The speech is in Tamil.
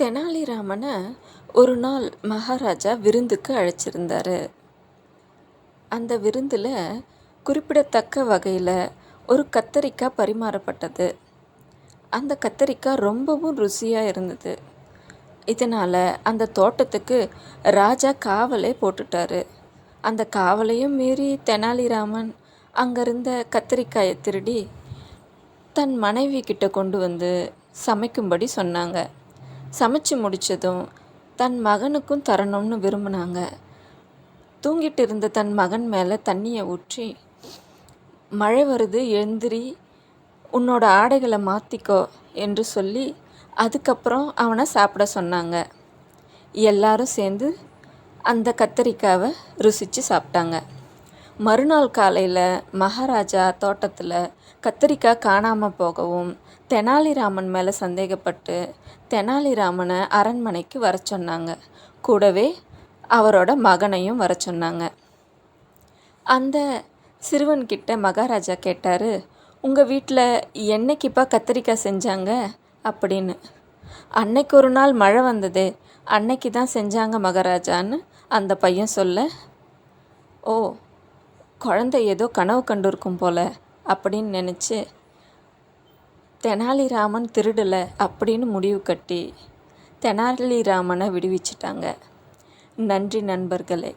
தெனாலிராமனை ஒரு நாள் மகாராஜா விருந்துக்கு அழைச்சிருந்தார். அந்த விருந்தில் குறிப்பிடத்தக்க வகையில் ஒரு கத்தரிக்காய் பரிமாறப்பட்டது. அந்த கத்தரிக்காய் ரொம்பவும் ருசியாக இருந்தது. இதனால் அந்த தோட்டத்துக்கு ராஜா காவலே போட்டுட்டாரு. அந்த காவலையும் மீறி தெனாலிராமன் அங்கே இருந்த கத்தரிக்காயை திருடி தன் மனைவி கிட்ட கொண்டு வந்து சமைக்கும்படி சொன்னாங்க. சமைச்சு முடித்ததும் தன் மகனுக்கும் தரணும்னு விரும்பினாங்க. தூங்கிட்டு இருந்த தன் மகன் மேலே தண்ணியை ஊற்றி மழை வருது எழுந்திரி உன்னோட ஆடைகளை மாற்றிக்கோ என்று சொல்லி அதுக்கப்புறம் அவனை சாப்பிட சொன்னாங்க. எல்லாரும் சேர்ந்து அந்த கத்தரிக்காவை ருசித்து சாப்பிட்டாங்க. மறுநாள் காலையில் மகாராஜா தோட்டத்தில் கத்திரிக்காய் காணாமல் போகவும் தெனாலிராமன் மேலே சந்தேகப்பட்டு தெனாலிராமனை அரண்மனைக்கு வர சொன்னாங்க. கூடவே அவரோட மகனையும் வர சொன்னாங்க. அந்த சிறுவன்கிட்ட மகாராஜா கேட்டார் உங்கள் வீட்டில் என்னைக்குப்பா கத்திரிக்காய் செஞ்சாங்க? அப்படின்னு. அன்னைக்கு ஒரு நாள் மழை வந்ததே அன்னைக்கு தான் செஞ்சாங்க மகாராஜான்னு அந்த பையன் சொல்ல. ஓ குழந்தை ஏதோ கனவு கண்டிருக்கும் போல அப்படின்னு நினச்சி தெனாலிராமன் திருடலை அப்படின்னு முடிவு கட்டி தெனாலிராமனை விடுவிச்சிட்டாங்க. நன்றி நண்பர்களே.